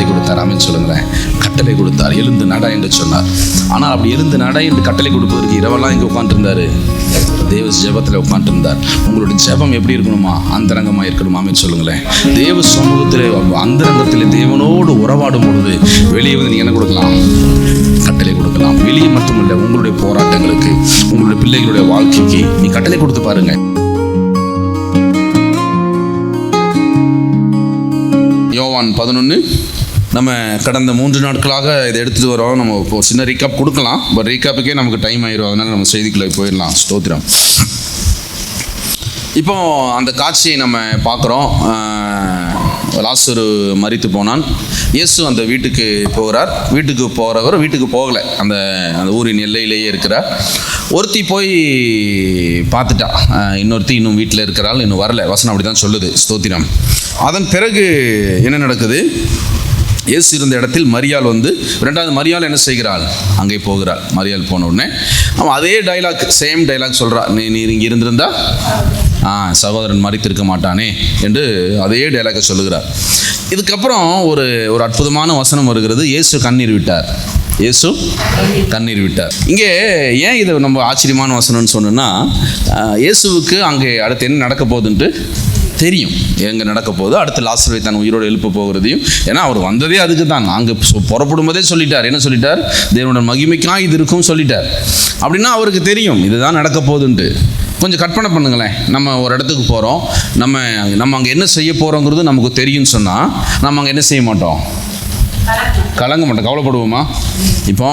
கட்டளை கொடுத்தார். ஆமென் சொல்லுங்களேன். கட்டளை கொடுத்தார். எழுந்து நட என்று சொன்னார். ஆனால் அப்படி எழுந்து நட என்று கட்டளை கொடுப்பதற்கு இரவெல்லாம் இங்கே உட்காந்துருந்தாரு தேவ ஜெபத்தில் உட்காந்துருந்தார் உங்களோட ஜெபம் எப்படி இருக்கணுமா? அந்தரங்கமாக இருக்கணுமா. ஆமென் சொல்லுங்களேன். தேவ சமூகத்தில் அந்தரங்கத்தில் தேவனோடு உறவாடும் பொழுது வெளியே வந்து நீ என்ன கொடுக்கலாம்? கட்டளை கொடுக்கலாம். வெளியே மட்டுமல்ல உங்களுடைய போராட்டங்களுக்கு உங்களுடைய பிள்ளைகளுடைய வாழ்க்கைக்கு நீ கட்டளை கொடுத்து பாருங்க. யோவான் பதினொன்று நம்ம கடந்த மூன்று நாட்களாக இதை எடுத்துகிட்டு வரோம். நம்ம இப்போ சின்ன ரீகாப் கொடுக்கலாம். பட் ரீகாப்புக்கே நமக்கு டைம் ஆயிரும். அதனால நம்ம செய்திக்குள்ளே போயிடலாம். ஸ்தோத்திரம். இப்போ அந்த காட்சியை நம்ம பார்க்குறோம். லாசரு மறித்து போனான். இயேசு அந்த வீட்டுக்கு போகிறார். வீட்டுக்கு போகிறவர் வீட்டுக்கு போகலை. அந்த அந்த ஊரின் எல்லையிலேயே இருக்கிறார். ஒருத்தி போய் பார்த்துட்டா. இன்னொருத்தி இன்னும் வீட்டில் இருக்கிறாள். இன்னும் வரல. வசனம் அப்படி தான் சொல்லுது. ஸ்தோத்திரம். அதன் பிறகு என்ன நடக்குது? இயேசு இருந்த இடத்தில் மரியாள் வந்து ரெண்டாவது மரியாள் என்ன செய்கிறாள்? அங்கே போகிறாள். மரியாள் போன உடனே அவன் அதே டைலாக் சேம் டைலாக் சொல்கிறா நீ நீ இங்கே இருந்திருந்தா? ஆ சகோதரன் மறித்திருக்க மாட்டானே என்று அதே டைலாக்கை சொல்லுகிறார். இதுக்கப்புறம் ஒரு ஒரு அற்புதமான வசனம் வருகிறது. இயேசு கண்ணீர் விட்டார். இயேசு கண்ணீர் விட்டார். இங்கே ஏன் இதை நம்ம ஆச்சரியமான வசனம்னு சொன்னோன்னா இயேசுவுக்கு அங்கே அடுத்து என்ன நடக்க போகுதுன்ட்டு தெரியும் எங்கே நடக்க போகுது அடுத்து லாஸ்டரை தன் உயிரோடு எழுப்ப போகிறதையும். ஏன்னா அவர் வந்ததே அதுக்கு தான் அங்கே புறப்படும் போதே சொல்லிட்டார். என்ன சொல்லிட்டார்? தேவனோட மகிமைக்காக இது இருக்கும் சொல்லிட்டார். அப்படின்னா அவருக்கு தெரியும். இதுதான் நடக்க போகுதுன்ட்டு. கொஞ்சம் கற்பனை பண்ணுங்களேன். நம்ம ஒரு இடத்துக்கு போகிறோம் நம்ம நம்ம அங்கே என்ன செய்ய போகிறோங்கிறது நமக்கு தெரியும்னு சொன்னால் நம்ம அங்கே என்ன செய்ய மாட்டோம்? கலங்க மாட்டோம் கவலைப்படுவோமா? இப்போ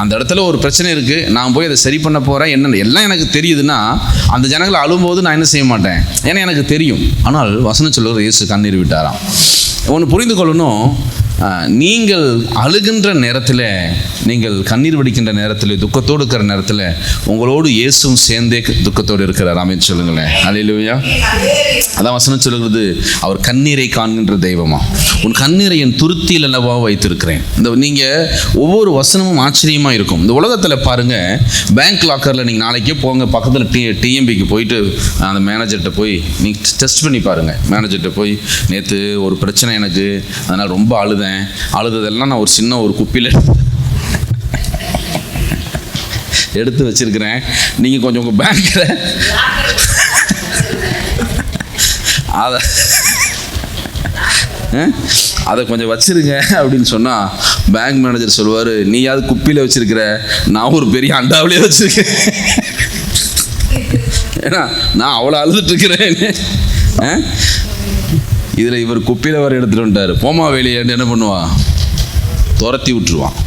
அந்த இடத்துல ஒரு பிரச்சனை இருக்குது நான் போய் அதை சரி பண்ண போகிறேன் என்ன எல்லாம் எனக்கு தெரியுதுன்னா அந்த ஜனங்களை அழும்போது நான் என்ன செய்ய மாட்டேன்? ஏன்னா எனக்கு தெரியும். ஆனால் வசனம் சொல்லுகிற இயேசு கண்ணீர் விட்டாராம். ஒன்று புரிந்து கொள்ளணும். நீங்கள் அழுகின்ற நேரத்தில் நீங்கள் கண்ணீர் வடிக்கின்ற நேரத்தில் துக்கத்தோடு இருக்கிற நேரத்தில் உங்களோடு இயேசும் சேர்ந்தே துக்கத்தோடு இருக்கிறார். அமைச்சு சொல்லுங்களேன். அலையிலுவையா அதான் வசனம் சொல்லுகிறது அவர் கண்ணீரை காண்கின்ற தெய்வமா? உன் கண்ணீரை என் துருத்தியில் அல்லவா வைத்திருக்கிறேன்? இந்த நீங்கள் ஒவ்வொரு வசனமும் ஆச்சரியமாக இருக்கும். இந்த உலகத்தில் பாருங்கள் பேங்க் லாக்கரில் நீங்கள் நாளைக்கே போங்க பக்கத்தில் டி டிஎம்பிக்கு போயிட்டு அந்த மேனேஜர்கிட்ட போய் நீங்கள் டெஸ்ட் பண்ணி பாருங்கள் மேனேஜர்கிட்ட போய் நேற்று ஒரு பிரச்சனை எனக்கு அதனால் ரொம்ப அழுதேன். அழுததெல்லாம் நான் ஒரு சின்ன ஒரு குப்பியில் எடுத்து வச்சிருக்கிறேன். நீங்கள் கொஞ்சம் உங்கள் பேங்க்கில் அதை அதை கொஞ்சம் வச்சிருங்க அப்படின்னு சொன்னால் பேங்க் மேனேஜர் சொல்லுவார் நீயாவது குப்பியில் வச்சிருக்கிற நான் ஒரு பெரிய அண்டாவிலே வச்சிருக்கேன். ஏன்னா நான் அவ்வளோ அழுதுட்டு இருக்கிறேன். இதில் இவர் குப்பியில் வர எடுத்துகிட்டு வந்துட்டார் போமா வெளியேன்னு என்ன பண்ணுவான் துரத்தி விட்டுருவான்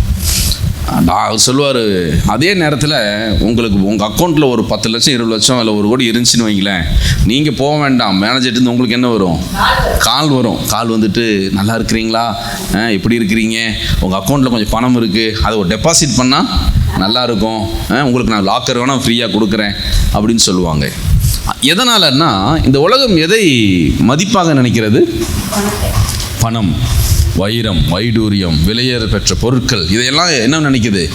நான் சொல்லுவார் அதே நேரத்தில் உங்களுக்கு உங்கள் அக்கௌண்ட்டில் ஒரு பத்து லட்சம் இருபது லட்சம் இல்லை ஒரு கோடி இருந்துச்சுன்னு வைங்களேன். நீங்கள் போக வேண்டாம். மேனேஜர்ட்டு உங்களுக்கு என்ன வரும்? கால் வரும். கால் வந்துட்டு நல்லா இருக்கிறீங்களா? ஆ, எப்படி இருக்கிறீங்க? உங்கள் அக்கௌண்ட்டில் கொஞ்சம் பணம் இருக்குது அதை ஒரு டெபாசிட் பண்ணால் நல்லா இருக்கும். ஆ, உங்களுக்கு நான் லாக்கர் வேணால் ஃப்ரீயாக கொடுக்குறேன். அப்படின்னு சொல்லுவாங்க. எதனாலன்னா இந்த உலகம் எதை மதிப்பாக நினைக்கிறது? பணம் வைரம் வைடூரியம் விலையேற பெற்ற பொருட்கள் இதையெல்லாம் என்ன நினைக்குது?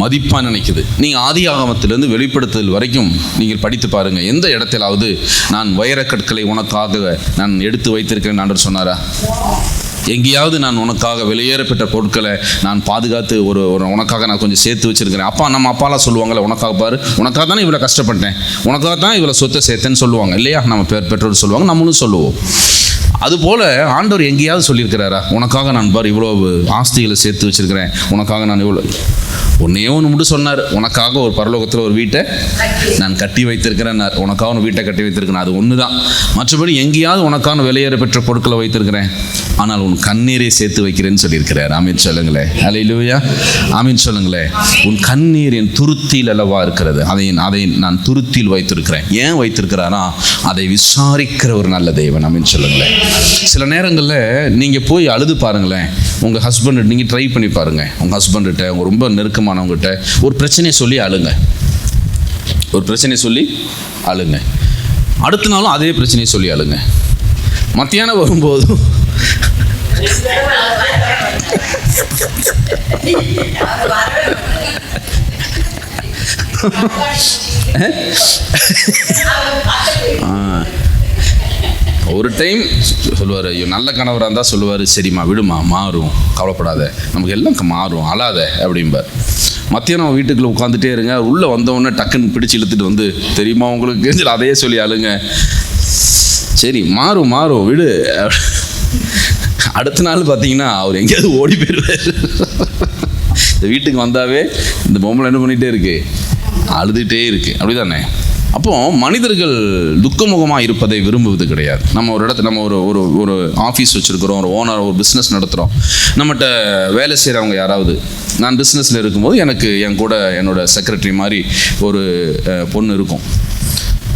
மதிப்பாக நினைக்குது. நீங்கள் ஆதி ஆகமத்திலிருந்து வெளிப்படுத்துதல் வரைக்கும் நீங்கள் படித்து பாருங்கள் எந்த இடத்திலாவது நான் வைரக்கற்களை உனக்காக நான் எடுத்து வைத்திருக்கிறேன் ஆண்டவர் சொன்னாரா? எங்கேயாவது நான் உனக்காக வெளியேறப்பட்ட பொருட்களை நான் பாதுகாத்து ஒரு ஒரு உனக்காக நான் கொஞ்சம் சேர்த்து வச்சிருக்கிறேன். அப்பா நம்ம அப்பாலாம் சொல்லுவாங்கல்ல உனக்காக பாரு உனக்காக தானே இவ்வளோ கஷ்டப்பட்டேன். உனக்காக தான் இவ்வளோ சொத்தை சேர்த்தேன்னு சொல்லுவாங்க. இல்லையா? நம்ம பெற்றோர் சொல்லுவாங்க நம்மளும் சொல்லுவோம். அதுபோல் ஆண்டவர் எங்கேயாவது சொல்லியிருக்கிறாரா? உனக்காக நான் பார் இவ்வளோ ஆஸ்திகளை சேர்த்து வச்சிருக்கிறேன். உனக்காக நான் இவ்வளோ ஒன்றே ஒன்று மட்டும் சொன்னார். உனக்காக ஒரு பரலோகத்தில் ஒரு வீட்டை நான் கட்டி வைத்திருக்கிறேன். உனக்காக ஒரு வீட்டை கட்டி வைத்திருக்கிறேன். அது ஒன்று தான் மற்றபடி எங்கேயாவது உனக்கான விலையேற பெற்ற பொருட்களை வைத்திருக்கிறேன். ஆனால் உன் கண்ணீரை சேர்த்து வைக்கிறேன்னு சொல்லியிருக்கிறார். அமீன் சொல்லுங்களேன். அலை இல்லையா அமீன் சொல்லுங்களேன். உன் கண்ணீர் என் துருத்தியில் அல்லவா இருக்கிறது? அதை அதை நான் துருத்தியில் வைத்திருக்கிறேன். ஏன் வைத்திருக்கிறாரா அதை விசாரிக்கிற ஒரு நல்ல தெய்வன் அமீன் சொல்லுங்களேன். சில நேரங்களில் நீங்கள் போய் அழுது பாருங்களேன். உங்கள் ஹஸ்பண்ட் நீங்கள் ட்ரை பண்ணி பாருங்கள் உங்கள் ஹஸ்பண்ட்கிட்ட உங்கள் ரொம்ப நெருக்கமானவங்ககிட்ட ஒரு பிரச்சனையை சொல்லி அழுங்க. ஒரு பிரச்சனையை சொல்லி அழுங்க. அடுத்த நாளும் அதே பிரச்சனையை சொல்லி அழுங்க. மத்தியானம் வரும்போதும் ஒரு டைம் சொல்லுவார் ஐயோ நல்ல கணவராக இருந்தால் சொல்லுவார் சரிம்மா விடுமா மாறும் கவலைப்படாத நமக்கு எல்லாம் மாறும் அழாத அப்படிம்பார். மத்தியானம் வீட்டுக்குள்ளே உட்காந்துட்டே இருங்க உள்ளே வந்தவொடனே டக்குன்னு பிடிச்சு இழுத்துட்டு வந்து தெரியுமா உங்களுக்கு சொல்லி அதையே சொல்லி அழுங்க. சரி மாறும் மாறும் விடு. அடுத்த நாள் பார்த்தீங்கன்னா அவர் எங்கேயாவது ஓடி போயிடுவார் இந்த வீட்டுக்கு வந்தாவே இந்த பொம்பளை என்ன பண்ணிகிட்டே இருக்கு அழுதுகிட்டே இருக்கு. அப்படிதானே? அப்போ மனிதர்கள் துக்கமுகமாக இருப்பதை விரும்புவது கிடையாது. நம்ம ஒரு இடத்துல நம்ம ஒரு ஒரு ஒரு ஆஃபீஸ் வச்சுருக்கிறோம் ஒரு ஓனர் ஒரு பிஸ்னஸ் நடத்துகிறோம் நம்மகிட்ட வேலை செய்கிறவங்க யாராவது நான் பிஸ்னஸில் இருக்கும்போது எனக்கு என் கூட என்னோட செக்ரட்டரி மாதிரி ஒரு பொண்ணு இருக்கும்.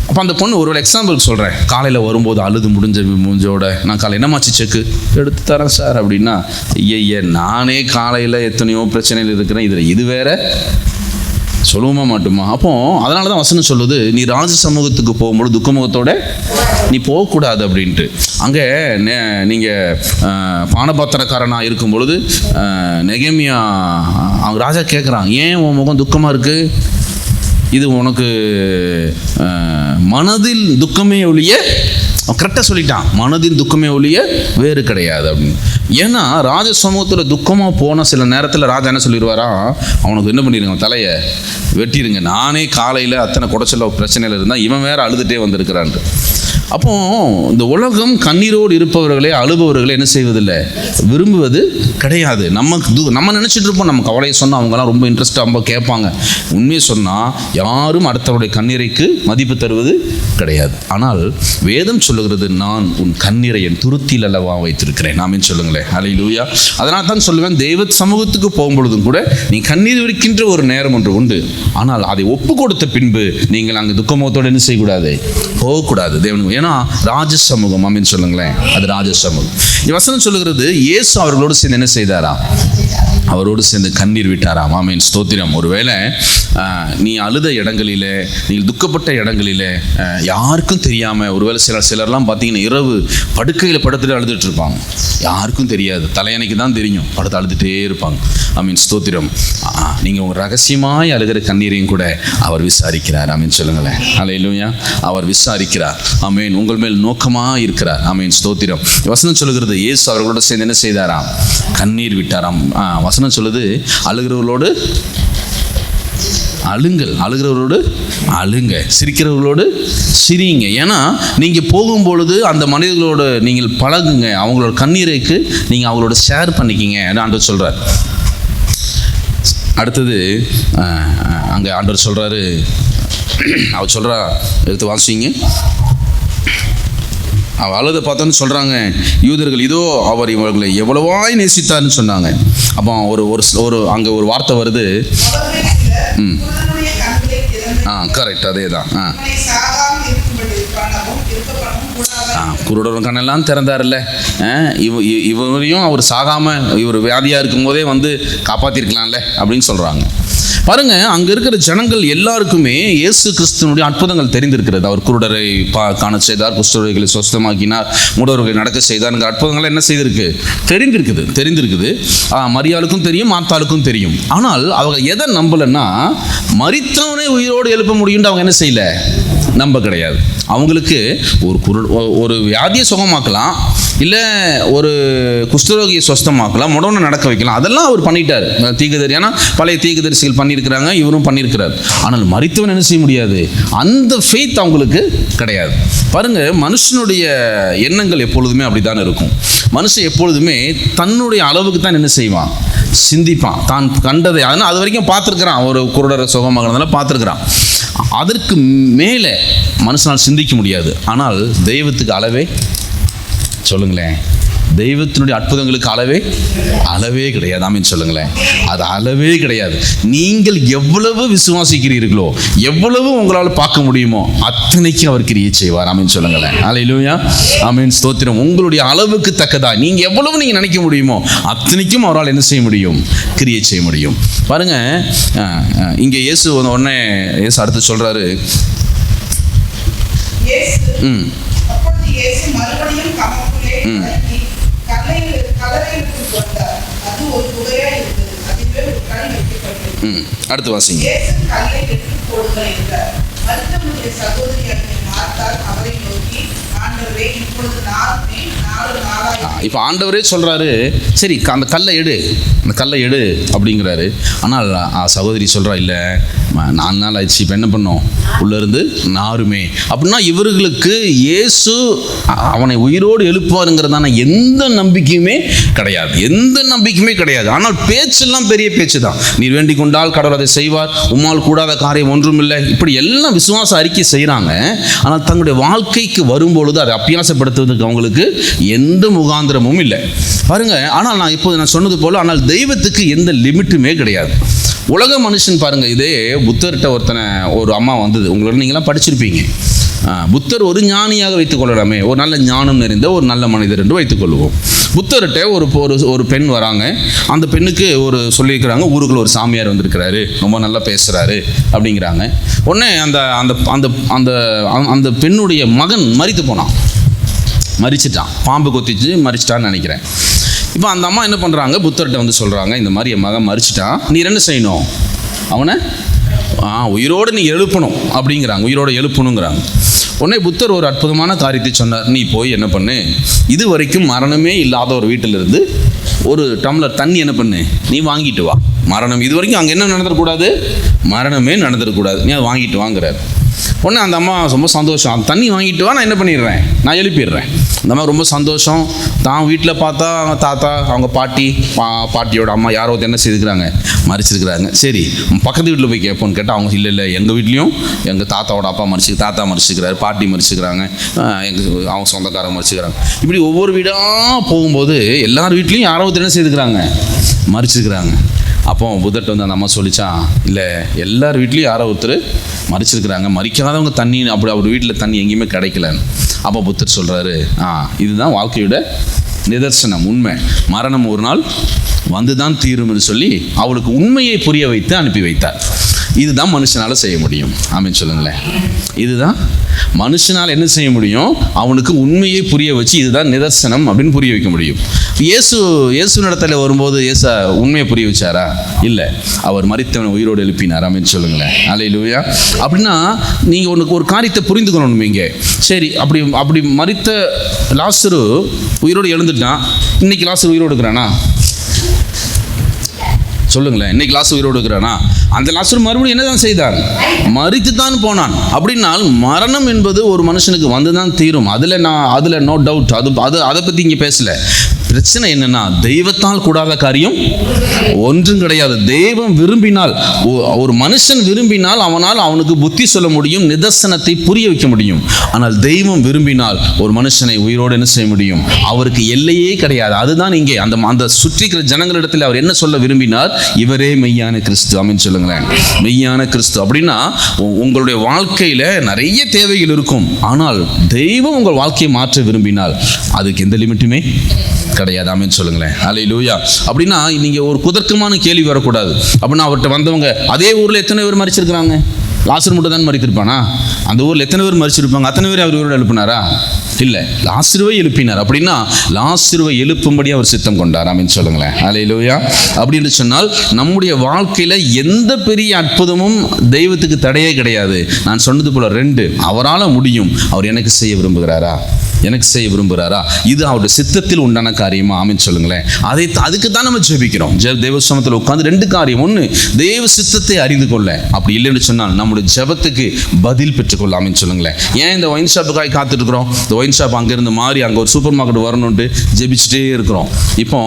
அப்போ அந்த பொண்ணு ஒரு எக்ஸாம்பிளுக்கு சொல்கிறேன் காலையில் வரும்போது அழுது முடிஞ்ச முடிஞ்சோட நான் காலை என்னமாச்சு செக்கு எடுத்து தரேன் சார் அப்படின்னா ஐய நானே காலையில் எத்தனையோ பிரச்சனையில் இருக்கிறேன். இதில் இது வேற சொல்லுவோமா மாட்டோமா? அப்போ அதனால தான் வசனம் சொல்லுது நீ ராஜ சமூகத்துக்கு போகும்போது துக்கமுகத்தோட நீ போகக்கூடாது அப்படின்ட்டு. அங்கே நீங்கள் பானபாத்திரக்காரனாக இருக்கும் பொழுது நெகமியா அவங்க ராஜா கேட்குறான் ஏன் உன் முகம் துக்கமாக இருக்குது இது உனக்கு மனதில் துக்கமே ஒழிய அவன் கரெக்டாக சொல்லிட்டான். மனதின் துக்கமே ஒழிய வேறு கிடையாது அப்படின்னு. ஏன்னா ராஜ சமூகத்தில் துக்கமாக போன சில நேரத்தில் ராஜா என்ன சொல்லிடுவாரா? அவனுக்கு என்ன பண்ணிடுங்க தலையை வெட்டிடுங்க. நானே காலையில் அத்தனை குடைச்சல பிரச்சனையில் இருந்தால் இவன் வேற அழுதுகிட்டே வந்திருக்கிறான்ட்டு. அப்போ இந்த உலகம் கண்ணீரோடு இருப்பவர்களே அழுபவர்களே என்ன செய்வதில்லை? விரும்புவது கிடையாது. நமக்கு நம்ம நினச்சிட்டு இருப்போம். நம்ம கவலையை சொன்னால் அவங்கலாம் ரொம்ப இன்ட்ரெஸ்ட்டாக ரொம்ப கேட்பாங்க. உண்மையை சொன்னால் யாரும் அடுத்தவருடைய கண்ணீரைக்கு மதிப்பு தருவது கிடையாது. ஆனால் வேதம் சொல்லுகிறது நான் உன் கண்ணீரை என் துருத்தியில் அல்லவா வைத்திருக்கிறேன். நாமே சொல்லுங்களேன். அலை லூயா அதனால் தான் சொல்லுவேன் தெய்வ சமூகத்துக்கு போகும்பொழுதும் கூட நீ கண்ணீர் விரிக்கின்ற ஒரு நேரம் ஒன்று உண்டு. ஆனால் அதை ஒப்பு கொடுத்த பின்பு நீங்கள் அங்கே துக்கமுகத்தோடு என்ன செய்யக்கூடாது? போகக்கூடாது. தேவன் ஏன்னா ராஜ சமூகம் அப்படின்னு சொல்லுங்களேன். அது ராஜ சமூகம் வசனம் சொல்லுகிறது இயேசு அவர்களோடு சேர்ந்து என்ன செய்தாரா அவரோடு சேர்ந்து கண்ணீர் விட்டாராம். ஆமீன். ஸ்தோத்திரம். ஒருவேளை நீ அழுத இடங்களில் நீ துக்கப்பட்ட இடங்களில் யாருக்கும் தெரியாமல் ஒருவேளை சில சிலர்லாம் பார்த்தீங்கன்னா இரவு படுக்கையில் படுத்துட்டு அழுதுட்டு இருப்பாங்க. யாருக்கும் தெரியாது. தலையணைக்கு தான் தெரியும். படுத்து அழுதுகிட்டே இருப்பாங்க. ஐ மீன் ஸ்தோத்திரம் நீங்கள் உங்கள் ரகசியமாய் அழுகிற கண்ணீரையும் கூட அவர் விசாரிக்கிறார். அமீன் சொல்லுங்களேன். அலையிலுயா அவர் விசாரிக்கிறார். அமீன் உங்கள் மேல் நோக்கமாக இருக்கிறார். அமீன் ஸ்தோத்திரம். வசனம் சொல்லுகிறது இயேசு அவர்களோட சேர்ந்து என்ன செய்தாராம்? கண்ணீர் விட்டாராம். ஆ, வசனம் சொல்லுது அழுகிறவர்களோடு அழுங்கள். அழுகிறவரோடு அழுங்க. சிரிக்கிறவர்களோடு சிரிங்க ஏன்னா நீங்கள் போகும்பொழுது அந்த மனிதர்களோடு நீங்கள் பழகுங்க. அவங்களோட கண்ணீரைக்கு நீங்கள் அவங்களோட ஷேர் பண்ணிக்கிங்க ஆண்டு சொல்கிறார் அடுத்தது அங்கே ஆண்டவர் சொல்கிறாரு அவர் சொல்கிறா எடுத்து வாசிங்க. அவ அழுத பார்த்தோன்னு சொல்கிறாங்க யூதர்கள் இதோ அவர் இவர்களை எவ்வளவாய் நேசித்தார்னு சொன்னாங்க. அப்போ ஒரு ஒரு ஒரு அங்கே ஒரு வார்த்தை வருது. ம். ஆ கரெக்ட் அதே தான் ஆ குருடரும் ஆ கண்ணெல்லாம் திறந்தாருல்ல. ஆ, இவ இ- இவரையும் அவர் சாகாமல் இவர் வியாதியாக இருக்கும்போதே வந்து காப்பாற்றிருக்கலாம்ல அப்படின்னு சொல்கிறாங்க பாருங்க அங்கே இருக்கிற ஜனங்கள் எல்லாருக்குமே இயேசு கிறிஸ்துவனுடைய அற்புதங்கள் தெரிந்திருக்கிறது. அவர் குருடரை பா காண செய்தார் குஷ்டரோகிகளை சுஸ்தமாக்கினார் மூடவர்களை நடக்க செய்தார். அற்புதங்கள் என்ன செய்திருக்கு? தெரிந்திருக்குது தெரிந்திருக்குது. மரியாளுக்கும் தெரியும் மாத்தாளுக்கும் தெரியும். ஆனால் அவங்க எதை நம்பலைன்னா மறித்தவனை உயிரோடு எழுப்ப முடியும்னு அவங்க என்ன செய்யல? நம்ப கிடையாது. அவங்களுக்கு ஒரு குரு ஒரு வியாதியை சுகமாக்கலாம் இல்லை ஒரு குஷ்டரோகியை சுஸ்தமாக்கலாம் முடவனை நடக்க வைக்கலாம். அதெல்லாம் அவர் பண்ணிட்டார். தீக்குதரி ஏன்னா பழைய தீக்குதரிசிகள் பண்ணியிருக்கிறாங்க இவரும் பண்ணியிருக்கிறார். ஆனால் மறித்தவன் என்ன செய்ய முடியாது? அந்த ஃபெய்த் அவங்களுக்கு கிடையாது. பாருங்கள் மனுஷனுடைய எண்ணங்கள் எப்பொழுதுமே அப்படித்தான் இருக்கும். மனுஷன் எப்பொழுதுமே தன்னுடைய அளவுக்கு தான் என்ன செய்வான்? சிந்திப்பான். தான் கண்டதை அதனால் அது வரைக்கும் பார்த்துருக்குறான். ஒரு குருடரை சுகமாகறதெல்லாம் பார்த்துருக்குறான். அதற்கு மேலே மனுஷனால் சிந்திக்க முடியாது. ஆனால் தெய்வத்துக்கு அளவே சொல்லுங்களேன். தெய்வத்தினுடைய அற்புதங்களுக்கு அளவே அளவே கிடையாது. ஆமீன் சொல்லுங்களேன். அது அளவே கிடையாது. நீங்கள் எவ்வளவு விசுவாசிக்கிறீர்களோ எவ்வளவு உங்களால் பார்க்க முடியுமோ அத்தனைக்கு அவர் கிரியை செய்வார். ஆமீன் சொல்லுங்களேன். அலையிலுயா ஆமீன். ஸ்தோத்திரம். உங்களுடைய அளவுக்கு தக்கதா நீங்கள் எவ்வளவு நீங்கள் நினைக்க முடியுமோ அத்தனைக்கும் அவரால் என்ன செய்ய முடியும்? கிரியை செய்ய முடியும். பாருங்க இங்கே இயேசு உடனே இயேசு அடுத்து சொல்றாரு. இயேசு ம். கல்லையில் கல்லறையிற்கு வந்தார். அது ஒரு குகையாய் இருந்தது. அதில் ஒரு கல் வைக்கப்பட்டது ம் அடுத்து வாசிங்க. இயேசு கல்லை எடுத்து போடுங்கள் என்றார். மருத்துவனுடைய சகோதரி அன்னை மார்த்தாள் அவரை நோக்கி ஆண்டவரே இப்பொழுது நாலு இப்போ ஆண்டவரே சொல்கிறாரு சரி அந்த கல்லை எடு அந்த கல்லை எடு அப்படிங்கிறாரு. ஆனால் சகோதரி சொல்கிறா இல்லை நாலு நாள் ஆயிடுச்சு இப்போ என்ன பண்ணோம்? உள்ளேருந்து நாருமே. அப்படின்னா இவர்களுக்கு இயேசு அவனை உயிரோடு எழுப்புவாருங்கிறதான எந்த நம்பிக்கையுமே கிடையாது. எந்த நம்பிக்கையுமே கிடையாது. ஆனால் பேச்செல்லாம் பெரிய பேச்சு தான் நீர் வேண்டிக் கொண்டால் கடவுள் அதை செய்வார். உம்மால் கூடாத காரியம் ஒன்றுமில்லை இப்படி எல்லாம் விசுவாச அறிக்கை செய்கிறாங்க ஆனால் தங்களுடைய வாழ்க்கைக்கு வரும்பொழுது அதை அப்பியாசப்படுத்துவதற்கு அவங்களுக்கு எந்த முகாந்திரமும் இல்லை. பாருங்க ஆனால் நான் இப்போது நான் சொன்னது போல ஆனால் தெய்வத்துக்கு எந்த லிமிட்டுமே கிடையாது. உலக மனுஷன் பாருங்க இதே புத்தர்கிட்ட ஒருத்தனை ஒரு அம்மா வந்தது. உங்களோட நீங்களாம் படிச்சிருப்பீங்க. புத்தர் ஒரு ஞானியாக வைத்துக் கொள்ளலாமே. ஒரு நல்ல ஞானம் நிறைந்த ஒரு நல்ல மனிதர் என்று வைத்துக்கொள்வோம் புத்தர்கிட்ட ஒரு ஒரு ஒரு பெண் வராங்க. அந்த பெண்ணுக்கு ஒரு சொல்லியிருக்கிறாங்க ஊருக்குள்ள ஒரு சாமியார் வந்திருக்கிறாரு. ரொம்ப நல்லா பேசுகிறாரு அப்படிங்கிறாங்க. உடனே அந்த அந்த அந்த அந்த அந்த பெண்ணுடைய மகன் மறித்து போனான். மறிச்சிட்டான் பாம்பு கொத்திச்சு மறிச்சிட்டான்னு நினைக்கிறேன். இப்போ அந்த அம்மா என்ன பண்ணுறாங்க புத்தர்கிட்ட வந்து சொல்கிறாங்க இந்த மாதிரி என் மகன் மறிச்சிட்டான் நீ என்ன செய்யணும். அவனை ஆ உயிரோடு நீ எழுப்பணும் அப்படிங்கிறாங்க. உயிரோடு எழுப்பணுங்கிறாங்க. உடனே புத்தர் ஒரு அற்புதமான காரியத்தை சொன்னார். நீ போய் என்ன பண்ணு? இது வரைக்கும் மரணமே இல்லாத ஒரு வீட்டிலிருந்து ஒரு டம்ளர் தண்ணி என்ன பண்ணு? நீ வாங்கிட்டு வா. மரணம் இது வரைக்கும் அங்கே என்ன நடந்துடக்கூடாது மரணமே நடந்துடக்கூடாது நீ அதை வாங்கிட்டு வாங்குறாரு. உடனே அந்த அம்மா ரொம்ப சந்தோஷம். அந்த தண்ணி வாங்கிட்டு வா நான் என்ன பண்ணிடுறேன்? நான் எழுப்பிடுறேன். அந்த அம்மா ரொம்ப சந்தோஷம். தான் வீட்டில் பார்த்தா அவங்க தாத்தா அவங்க பாட்டி பா பாட்டியோட அம்மா யாரோ ஒருத்தர் என்ன செய்திருக்கிறாங்க? மறிச்சிருக்கிறாங்க. சரி பக்கத்து வீட்டில் போய் கேட்போன்னு கேட்டால் அவங்க இல்லை இல்லை எங்கள் வீட்லேயும் எங்கள் தாத்தாவோட அப்பா மறிச்சு தாத்தா மறிச்சிருக்கிறாரு பாட்டி மறிச்சிருக்கிறாங்க. எங்கள் அவங்க சொந்தக்காரங்க மறிச்சிருக்கிறாங்க. இப்படி ஒவ்வொரு வீடாக போகும்போது எல்லார் வீட்லேயும் யாரோ ஒருத்தர் என்ன செய்துக்கிறாங்க மறிச்சிருக்கிறாங்க. அப்போ புதர்கிட்ட வந்து அந்த அம்மா சொல்லிச்சான் இல்லை எல்லார் வீட்லேயும் யாரோ ஒருத்தர் மறிச்சிருக்கிறாங்க. மறிக்காதவங்க தண்ணி அப்படி அவர் வீட்டில் தண்ணி எங்கேயுமே கிடைக்கலன்னு. அப்போ புத்தர் சொல்கிறாரு ஆ இதுதான் வாழ்க்கையோட நிதர்சனம் உண்மை. மரணம் ஒரு நாள் வந்து தான் தீரும்னு சொல்லி அவளுக்கு உண்மையை புரிய வைத்து அனுப்பி வைத்தார். இதுதான் மனுஷனால் செய்ய முடியும். ஆமென் சொல்லுங்களேன். இதுதான் மனுஷனால் என்ன செய்ய முடியும்? அவனுக்கு உண்மையை புரிய வச்சு இதுதான் நிதர்சனம் அப்படின்னு புரிய வைக்க முடியும். இயேசு இயேசு நடத்தல வரும்போது இயேசா உண்மையை புரிய வச்சாரா? இல்லை. அவர் மறித்தவனை உயிரோடு எழுப்பினார். அப்படின்னு சொல்லுங்களேன். அலையிலுயா அப்படின்னா நீங்கள் உனக்கு ஒரு காரியத்தை புரிந்துக்கணும் இங்கே சரி அப்படி அப்படி மறித்த லாஸ்டரு உயிரோடு எழுந்துட்டான். இன்னைக்கு லாஸ்டர் உயிரோடு இருக்கிறானா? சொல்லுங்களேன் இன்னைக்கு லாசு உயிரோடு இருக்கிறானா? அந்த லாசரு மறுபடியும் என்னதான் செய்தார்? மறித்து தான் போனான். அப்படின்னால் மரணம் என்பது ஒரு மனுஷனுக்கு வந்து தான் தீரும். அதில் நான் அதில் நோ டவுட் அது அது அதை பற்றி இங்கே பேசல. பிரச்சனை என்னன்னா தெய்வத்தால் கூடாத காரியம் ஒன்றும் கிடையாது. தெய்வம் விரும்பினால் ஒரு மனுஷன் விரும்பினால் அவனால் அவனுக்கு புத்தி சொல்ல முடியும் நிதர்சனத்தை புரிய வைக்க முடியும். ஆனால் தெய்வம் விரும்பினால் ஒரு மனுஷனை உயிரோடு என்ன செய்ய முடியும்? அவருக்கு எல்லையே கிடையாது. அதுதான் இங்கே அந்த அந்த சுற்றிக்கிற ஜனங்களிடத்தில் அவர் என்ன சொல்ல விரும்பினார்? இவரே மெய்யான கிறிஸ்து. அப்படின்னு சொல்லுங்களேன். மெய்யான கிறிஸ்து. அப்படின்னா உ- உங்களுடைய வாழ்க்கையில நிறைய தேவைகள் இருக்கும். ஆனால் தெய்வம் உங்கள் வாழ்க்கையை மாற்ற விரும்பினால் அதுக்கு எந்த லிமிட்டுமே கிடையாது அமைன்னு சொல்லுங்களேன். அலை லூயா அப்படின்னா நீங்கள் ஒரு குதர்க்கமான கேள்வி வரக்கூடாது. அப்படின்னா அவர்கிட்ட வந்தவங்க அதே ஊரில் எத்தனை பேர் மறிச்சிருக்கிறாங்க? லாசர் மட்டும் தான் மறித்திருப்பானா? அந்த ஊரில் எத்தனை பேர் மறிச்சிருப்பாங்க? அத்தனை பேர் அவர் ஊரில் எழுப்பினாரா? இல்லை. லாசிருவை எழுப்பினார். அப்படின்னா லாசிருவை எழுப்பும்படி அவர் சித்தம் கொண்டார். அப்படின்னு சொல்லுங்களேன். அலையிலோயா அப்படின்னு சொன்னால் நம்முடைய வாழ்க்கையில் எந்த பெரிய அற்புதமும் தெய்வத்துக்கு தடையே கிடையாது. நான் சொன்னது போல் ரெண்டு. அவரால் முடியும். அவர் எனக்கு செய்ய விரும்புகிறாரா? எனக்கு செய்ய விரும்புகிறாரா இது அவருடைய சித்தத்தில் உண்டான காரியமா? அமைன்னு சொல்லுங்களேன். அதை அதுக்கு தான் நம்ம ஜெபிக்கிறோம். ஜெ தேவசமத்தில் உட்காந்து ரெண்டு காரியம். ஒன்று தேவ சித்தத்தை அறிந்து கொள்ள. அப்படி இல்லைன்னு சொன்னால் நம்முடைய ஜெபத்துக்கு பதில் பெற்றுக்கொள்ள. சொல்லுங்களேன். ஏன் இந்த ஒயின் ஷாப்புக்காக காத்துட்ருக்குறோம் இந்த ஒயின் ஷாப் அங்கேருந்து மாறி அங்கே ஒரு சூப்பர் மார்க்கெட் வரணுன்ட்டு ஜெபிச்சுட்டே இருக்கிறோம். இப்போ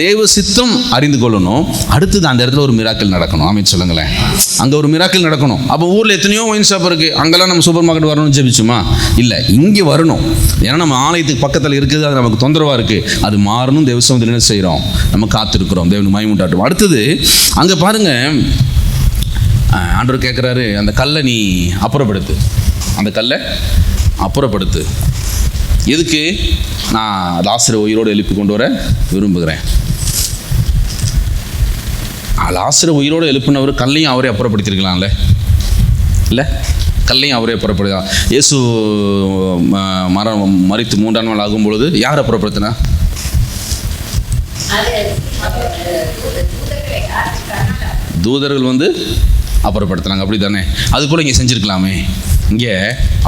தேவ சித்தம் அறிந்து கொள்ளணும். அடுத்தது அந்த இடத்துல ஒரு மிராக்கள் நடக்கணும். ஆமென்னு சொல்லுங்களேன். அங்கே ஒரு மிராக்கள் நடக்கணும். அப்போ ஊரில் எத்தனையோ ஒயின் ஷாப் இருக்குது அங்கெல்லாம் நம்ம சூப்பர் மார்க்கெட் வரணும்னு ஜெபிச்சுமா? இல்லை இங்கே வரணும். ஏன்னா நம்ம ஆலயத்துக்கு பக்கத்தில் இருக்குது அது நமக்கு தொந்தரவாக இருக்குது அது மாறணும் தேவசமத்தில் என்ன செய்கிறோம் நம்ம காத்திருக்கிறோம். தேவனுக்கு மயமுண்டாட்டும் அடுத்தது அங்கே பாருங்கள் ஆண்டவர் கேட்குறாரு அந்த கல்லை நீ அப்புறப்படுத்து. அந்த கல்லை அப்புறப்படுத்து. எதுக்கு? நான் லாசரை உயிரோடு எழுப்பி கொண்டு வர விரும்புகிறேன். லாசரை உயிரோடு எழுப்பினவர் கல்லையும் அவரே அப்புறப்படுத்திருக்கலாம்ல? இல்லை? கல்லையும் அவரே புறப்படுதா இயேசு ம- மரம் மறித்து மூன்றாம் நாள் ஆகும் பொழுது யாரை புறப்படுத்தினா? தூதர்கள் வந்து அப்புறப்படுத்துனாங்க. அப்படி தானே அது கூட இங்கே செஞ்சுருக்கலாமே. இங்கே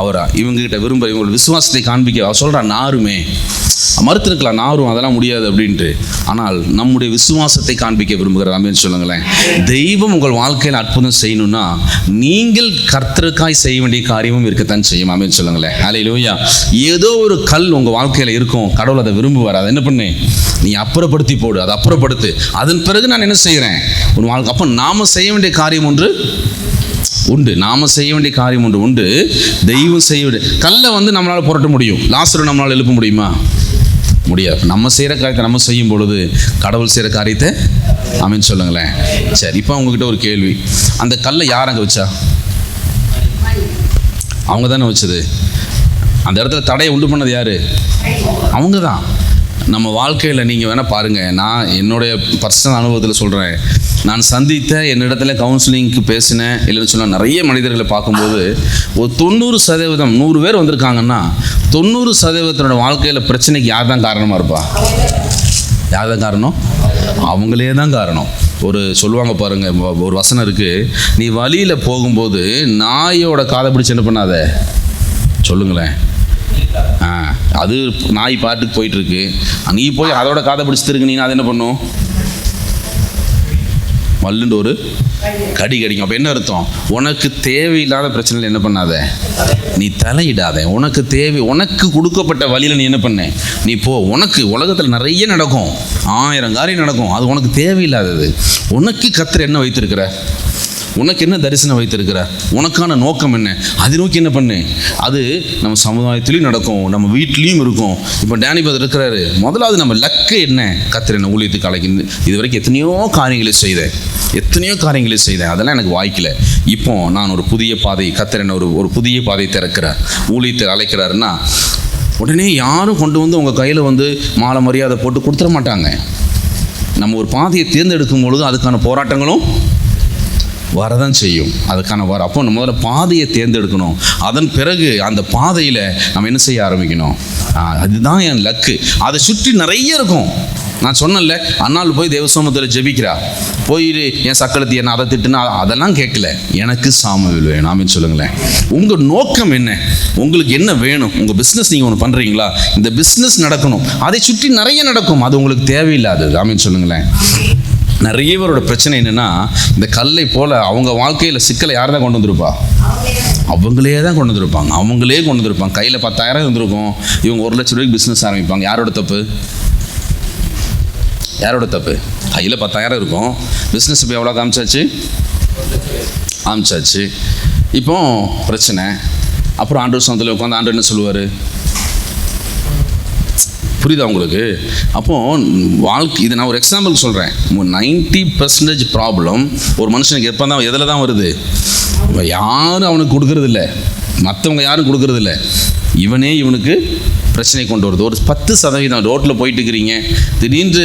அவர் இவங்ககிட்ட விரும்ப இவங்களோட விசுவாசத்தை காண்பிக்க அவர் சொல்கிறா நாருமே. மறுத்திருக்கலாம் நாரும் அதெல்லாம் முடியாது அப்படின்ட்டு. ஆனால் நம்முடைய விசுவாசத்தை காண்பிக்க விரும்புகிறார் அப்படின்னு சொல்லுங்களேன். தெய்வம் உங்கள் வாழ்க்கையில் அற்புதம் செய்யணும்னா நீங்கள் கர்த்தருக்காய் செய்ய வேண்டிய காரியமும் இருக்கத்தான் செய்யும் அப்படின்னு சொல்லுங்களேன். அலையிலூயா ஏதோ ஒரு கல் உங்கள் வாழ்க்கையில் இருக்கும் கடவுள் அதை விரும்புவார். அதை என்ன பண்ணு? நீ அப்புறப்படுத்தி போடு அதை அப்புறப்படுத்து. அதன் பிறகு நான் என்ன செய்கிறேன் உன் வாழ்க்கை அப்போ நாம செய்ய வேண்டிய காரியம் ஒன்று உண்டு. நாம செய்ய வேண்டிய காரியம் ஒன்று உண்டு. தெய்வம் செய்ய வேண்டிய கல்லை வந்து நம்மளால் புரட்ட முடியும். லாசரை நம்மளால் எழுப்ப முடியுமா? முடியாது. நம்ம செய்கிற காரியத்தை நம்ம செய்யும் பொழுது கடவுள் செய்கிற காரியத்தை அமைன்னு சொல்லுங்களேன். சரி இப்போ அவங்கக்கிட்ட ஒரு கேள்வி. அந்த கல்லை யார் அங்கே வச்சா? அவங்க தானே வச்சது. அந்த இடத்துல தடையை உண்டு பண்ணது யார்? அவங்க தான். நம்ம வாழ்க்கையில் நீங்கள் வேணால் பாருங்கள் நான் என்னுடைய பர்சனல் அனுபவத்தில் சொல்கிறேன் நான் சந்தித்த என்னிடத்துல கவுன்சிலிங்க்கு பேசினேன். இல்லைன்னு சொன்னால் நிறைய மனிதர்களை பார்க்கும்போது ஒரு தொண்ணூறு சதவீதம் நூறு பேர் வந்திருக்காங்கன்னா தொண்ணூறு சதவீதத்தினோட வாழ்க்கையில் பிரச்சனைக்கு யார் தான் காரணமாக இருப்பா? யார் தான் காரணம்? அவங்களே தான் காரணம். ஒரு சொல்லுவாங்க பாருங்க ஒரு வசனம் இருக்குது நீ வழியில் போகும்போது நாயோட காதை பிடிச்சி என்ன பண்ணாத? சொல்லுங்களேன். ஆ அது நாய் பாட்டுக்கு போயிட்டு இருக்கு. நீ போய் அதோட காதை பிடிச்சி திருக்குனீங்கன்னா அது என்ன பண்ணும் மல்லுண்டு ஒரு கடி கடிக்கும். அப்போ என்ன அர்த்தம்? உனக்கு தேவையில்லாத பிரச்சனையில் என்ன பண்ணாத? நீ தலையிடாத. உனக்கு தேவை உனக்கு கொடுக்கப்பட்ட வழியில் நீ என்ன பண்ண? நீ போ. உனக்கு உலகத்தில் நிறைய நடக்கும். ஆயிரம் காரியம் நடக்கும். அது உனக்கு தேவையில்லாதது. உனக்கு கத்திர என்ன வைத்திருக்கிற உனக்கு என்ன தரிசனம் வைத்திருக்கிறார்? உனக்கான நோக்கம் என்ன? அதை நோக்கி என்ன பண்ணு? அது நம்ம சமுதாயத்திலையும் நடக்கும். நம்ம வீட்லேயும் இருக்கும். இப்போ டேனி பதர் இருக்கிறாரு. முதலாவது நம்ம லக்கு என்ன? கத்திர என்ன ஊழியத்துக்கு அழைக்குது இது வரைக்கும் எத்தனையோ காரியங்களை செய்தேன். எத்தனையோ காரியங்களை செய்தேன். அதெல்லாம் எனக்கு வாய்க்கல. இப்போ நான் ஒரு புதிய பாதை கத்திர ஒரு ஒரு புதிய பாதை திறக்கிறார். ஊழியத்தை அழைக்கிறாருன்னா உடனே யாரும் கொண்டு வந்து உங்கள் கையில் வந்து மாலை மரியாதை போட்டு கொடுத்துட மாட்டாங்க. நம்ம ஒரு பாதையை தேர்ந்தெடுக்கும் பொழுது அதுக்கான போராட்டங்களும் வரதான் செய்யும். அதுக்கான வர அப்போ நம்ம முதல்ல பாதையை தேர்ந்தெடுக்கணும். அதன் பிறகு அந்த பாதையில் நம்ம என்ன செய்ய ஆரம்பிக்கணும்? அதுதான் என் லக்கு. அதை சுற்றி நிறைய இருக்கும். நான் சொன்னேன்ல அண்ணாள் போய் தேவசோமத்தில் ஜெபிக்கிறா. போய் என் சக்களத்தி என்ன அதை திட்டுனா அதெல்லாம் கேட்கல. எனக்கு சாமுவேல் வேணும் ஆமீன் சொல்லுங்களேன். உங்கள் நோக்கம் என்ன? உங்களுக்கு என்ன வேணும்? உங்கள் பிஸ்னஸ் நீங்கள் ஒன்று பண்ணுறீங்களா இந்த பிஸ்னஸ் நடக்கணும். அதை சுற்றி நிறைய நடக்கும். அது உங்களுக்கு தேவையில்லாதது. ஆமின்னு சொல்லுங்களேன். நிறைய பேரோட பிரச்சனை என்னென்னா இந்த கல்லை போல் அவங்க வாழ்க்கையில் சிக்கலை யார் தான் கொண்டு வந்திருப்பா? அவங்களே தான் கொண்டு வந்திருப்பாங்க. அவங்களே கொண்டு வந்திருப்பாங்க. கையில் பத்தாயிரம் இருந்திருக்கும். இவங்க ஒரு லட்சம் ரூபாய்க்கு பிஸ்னஸ் ஆரம்பிப்பாங்க. யாரோட தப்பு? யாரோட தப்பு? கையில் பத்தாயிரம் இருக்கும். பிஸ்னஸ் இப்போ எவ்வளோ காமிச்சாச்சு? காமிச்சாச்சு. இப்போ பிரச்சனை. அப்புறம் ஆண்டு சொந்தத்தில் உட்காந்து ஆண்டு என்ன சொல்லுவார்? புரியுதா உங்களுக்கு? அப்போது வாழ்க்கை இது நான் ஒரு எக்ஸாம்பிள் சொல்கிறேன் நைன்ட்டி பர்சன்டேஜ் ப்ராப்ளம் ஒரு மனுஷனுக்கு எப்போ தான் எதில் தான் வருது? யாரும் அவனுக்கு கொடுக்கறதில்ல. மற்றவங்க யாரும் கொடுக்கறதில்ல. இவனே இவனுக்கு பிரச்சனை கொண்டு வருது. ஒரு பத்து சதவீதம் ரோட்டில் போயிட்டு இருக்கிறீங்க. திடீர்னு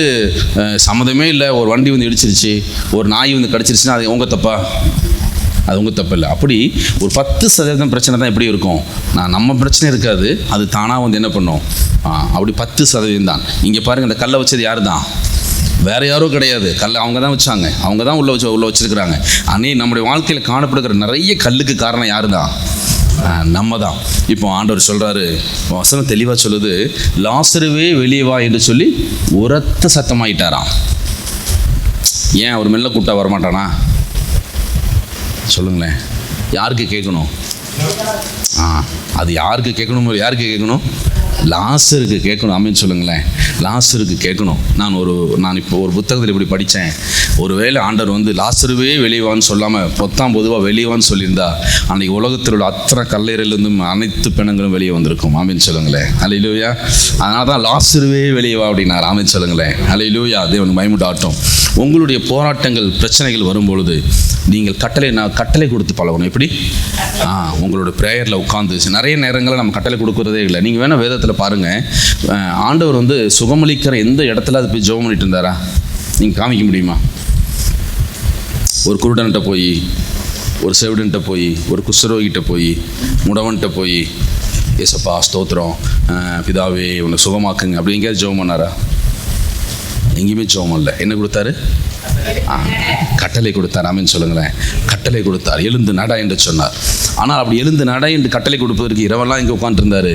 சம்மந்தமே சம்மதமே இல்லை. ஒரு வண்டி வந்து இடிச்சிருச்சு. ஒரு நாய் வந்து கடிச்சிருச்சுன்னா அது உங்கள் தப்பா? அது உங்கள் தப்பு இல்லை. அப்படி ஒரு பத்து சதவீதம் பிரச்சனை தான் எப்படி இருக்கும். நான் நம்ம பிரச்சனை இருக்காது. அது தானாக வந்து என்ன பண்ணும்? அப்படி பத்து சதவீதம் தான். இங்கே பாருங்கள் இந்த கல்லை வச்சது யார் தான் வேற யாரும் கிடையாது. கல்லை அவங்க தான் வச்சாங்க. அவங்க தான் உள்ள வச்சு உள்ள வச்சிருக்கிறாங்க. அன்னே நம்முடைய வாழ்க்கையில் காணப்படுகிற நிறைய கல்லுக்கு காரணம் யார் தான் நம்ம தான் இப்போ ஆண்டவர் சொல்கிறாரு வசனம் தெளிவாக சொல்லுது லாசருவே வெளியே வா என்று சொல்லி உரத்த சத்தமாயிட்டாராம். ஏன் அவர் மெல்ல கூப்பிட்டா வரமாட்டானா? சொல்லுங்களேன். யாருக்கு கேட்கணும்? ஆ அது யாருக்கு கேட்கணும்? யாருக்கு கேட்கணும்? லாசருக்கு கேட்கணும் அமைன்னு சொல்லுங்களேன். லாசருக்கு கேட்கணும். நான் ஒரு நான் இப்போ ஒரு புத்தகத்தில் இப்படி படித்தேன் ஒருவேளை ஆண்டர் வந்து லாசருவே வெளியவான்னு சொல்லாமல் பொத்தாம் பொதுவாக வெளியவான்னு சொல்லியிருந்தா அன்றைக்கி உலகத்தில் உள்ள அத்தனை கல்லறையிலிருந்தும் அனைத்து பிணங்களும் வெளியே வந்திருக்கும். ஆமின்னு சொல்லுங்களேன். அலை லூயா அதனால தான் லாசருவே வெளியே வா அப்படின்னார். ஆமின்னு சொல்லுங்களேன். அலையிலூயா தேவன் மயமுடாட்டும் உங்களுடைய போராட்டங்கள் பிரச்சனைகள் வரும்பொழுது நீங்கள் கட்டளை நான் கட்டளை கொடுத்து பழகணும். எப்படி? ஆ உங்களோட ப்ரேயரில் உட்காந்து நிறைய நேரங்களில் நம்ம கட்டளை கொடுக்குறதே இல்லை. நீங்கள் வேணால் வேதத்தில் பாருங்கள் ஆண்டவர் வந்து சுகமளிக்கிற எந்த இடத்துல அது போய் ஜெபம் பண்ணிட்டு இருந்தாரா? நீங்கள் காமிக்க முடியுமா? ஒரு குருடன்கிட்ட போய் ஒரு செவிடன்கிட்ட போய் ஒரு குஷ்டரோகிட்ட போய் முடவன்கிட்ட போய் ஏசப்பா ஸ்தோத்திரம். பிதாவே உன்னை சுகமாக்குங்க. அப்படி ஜெபம் பண்ணாரா? எங்கேயுமே ஜெபம் இல்லை என்ன கொடுத்தாரு? ஆ, கட்டளை கொடுத்தார். ஆமென் சொல்லுங்களேன். கட்டளை கொடுத்தார். எழுந்து நட என்று சொன்னார். ஆனால் அப்படி எழுந்து நட என்று கட்டளை கொடுப்பதற்கு இரவெல்லாம் இங்கே உட்காந்துருந்தாரு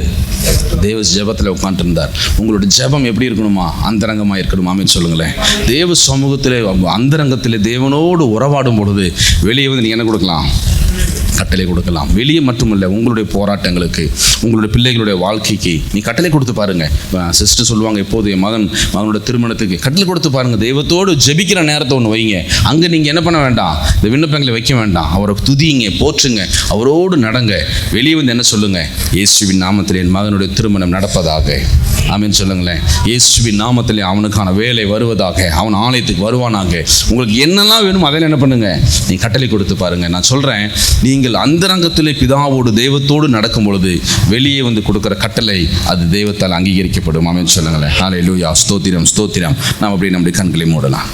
தேவ ஜெபத்தில் உட்காந்துருந்தார் உங்களோட ஜெபம் எப்படி இருக்கணுமா? அந்தரங்கமாக இருக்கணுமா. அப்படின்னு சொல்லுங்களேன். தேவ சமூகத்தில் அந்தரங்கத்தில் தேவனோடு உறவாடும் பொழுது வெளியே வந்து நீ என்ன கொடுக்கலாம்? கட்டளை கொடுக்கலாம். வெளியே மட்டுமல்ல உங்களுடைய போராட்டங்களுக்கு உங்களுடைய பிள்ளைகளுடைய வாழ்க்கைக்கு நீ கட்டளை கொடுத்து பாருங்க. சிஸ்டர் சொல்லுவாங்க எப்போது என் மகன் மகனோட திருமணத்துக்கு கட்டளை கொடுத்து பாருங்க. தெய்வத்தோடு ஜெபிக்கிற நேரத்தை ஒன்று வைங்க. அங்கே நீங்கள் என்ன பண்ண வேண்டாம்? இந்த விண்ணப்பங்களை வைக்க வேண்டாம். அவரை துதியுங்க போற்றுங்க. அவரோடு நடங்க. வெளியே வந்து என்ன சொல்லுங்க? இயேசுவின் நாமத்தில் என் மகனுடைய திருமணம் நடப்பதாக. ஆமின்னு சொல்லுங்களேன். இயேசுவின் நாமத்தில் அவனுக்கான வேலை வருவதாக அவன் ஆலயத்துக்கு வருவானாக. உங்களுக்கு என்னெல்லாம் வேணுமோ அதெல்லாம் என்ன பண்ணுங்க? நீ கட்டளை கொடுத்து பாருங்க. நான் சொல்கிறேன் நீங்கள் அந்தரங்கத்திலே பிதாவோடு தெய்வத்தோடு நடக்கும் பொழுது வெளியே வந்து கொடுக்குற கட்டளை அது தெய்வத்தால் அங்கீகரிக்கப்படும். அமைன்னு சொல்லுங்களேன். ஹalleluya ஸ்தோத்திரம் ஸ்தோத்திரம். நாம் அப்படியே நம்முடைய கண்களை மூடலாம்.